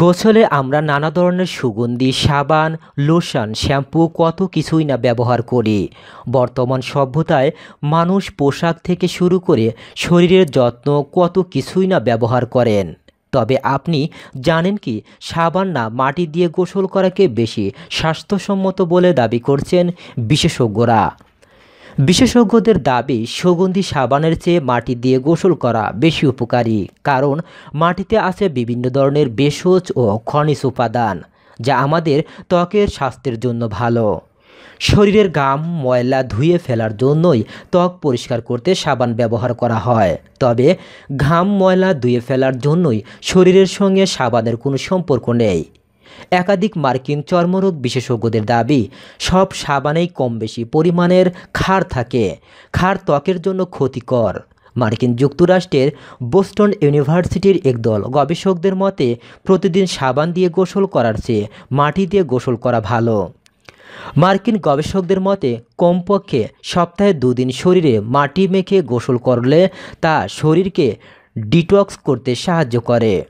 গোসলে আমরা নানা ধরনের সুগন্ধি, সাবান, লোশন, শ্যাম্পু, কত কিছুই না ব্যবহার করি। বর্তমান সভ্যতায় মানুষ পোশাক থেকে শুরু করে শরীরের যত্ন কত কিছুই না ব্যবহার করেন। তবে আপনি জানেন কি, সাবান না মাটি দিয়ে গোসল করাকে বেশি স্বাস্থ্যসম্মত বলে দাবি করছেন বিশেষজ্ঞরা। বিশেষজ্ঞদের দাবি, সুগন্ধি সাবানের চেয়ে মাটি দিয়ে গোসল করা বেশি উপকারী, কারণ মাটিতে আছে বিভিন্ন ধরনের ভেষজ ও খনিজ উপাদান, যা আমাদের ত্বকের স্বাস্থ্যের জন্য ভালো। শরীরের গাম, ময়লা ধুয়ে ফেলার জন্যই ত্বক পরিষ্কার করতে সাবান ব্যবহার করা হয়। তবে ঘাম, ময়লা ধুয়ে ফেলার জন্যই শরীরের সঙ্গে সাবানের কোনো সম্পর্ক নেই। একাধিক মার্কিন চর্মরোগ বিশেষজ্ঞদের দাবি, সব সাবানেই কম বেশি পরিমাণের ক্ষার থাকে। ক্ষার ত্বকের জন্য ক্ষতিকর। মার্কিন যুক্তরাষ্ট্রের বোস্টন ইউনিভার্সিটির একদল গবেষকদের মতে, প্রতিদিন সাবান দিয়ে গোসল করার চেয়ে মাটি দিয়ে গোসল করা ভালো। মার্কিন গবেষকদের মতে, কমপক্ষে সপ্তাহে দুদিন শরীরে মাটি মেখে গোসল করলে তা শরীরকে ডিটক্স করতে সাহায্য করে।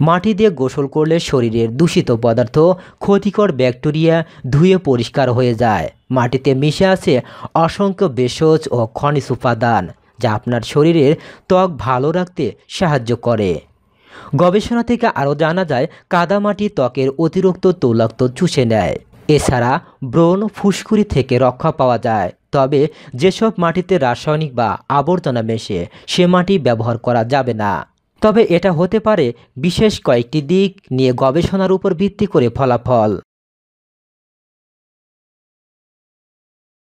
মাটি দিয়ে গোসল করলে শরীরের দূষিত পদার্থ ক্ষতিকর ব্যাকটেরিয়া ধুয়ে পরিষ্কার হয়ে যায়। মাটিতে মিশে আছে অসংখ্য ভেষজ ও খনিজ উপাদান, যা আপনার শরীরের ত্বক ভালো রাখতে সাহায্য করে। গবেষণা থেকে আরও জানা যায় কাদামাটি ত্বকের অতিরিক্ত তৈলাক্ত চুষে নেয়। এছাড়া ব্রণ, ফুসকুড়ি থেকে রক্ষা পাওয়া যায়। তবে যেসব মাটিতে রাসায়নিক বা আবর্জনা মেশে, সে মাটি ব্যবহার করা যাবে না। তবে এটা হতে পারে বিশেষ কয়েকটি দিক নিয়ে গবেষণার উপর ভিত্তি করে ফলাফল।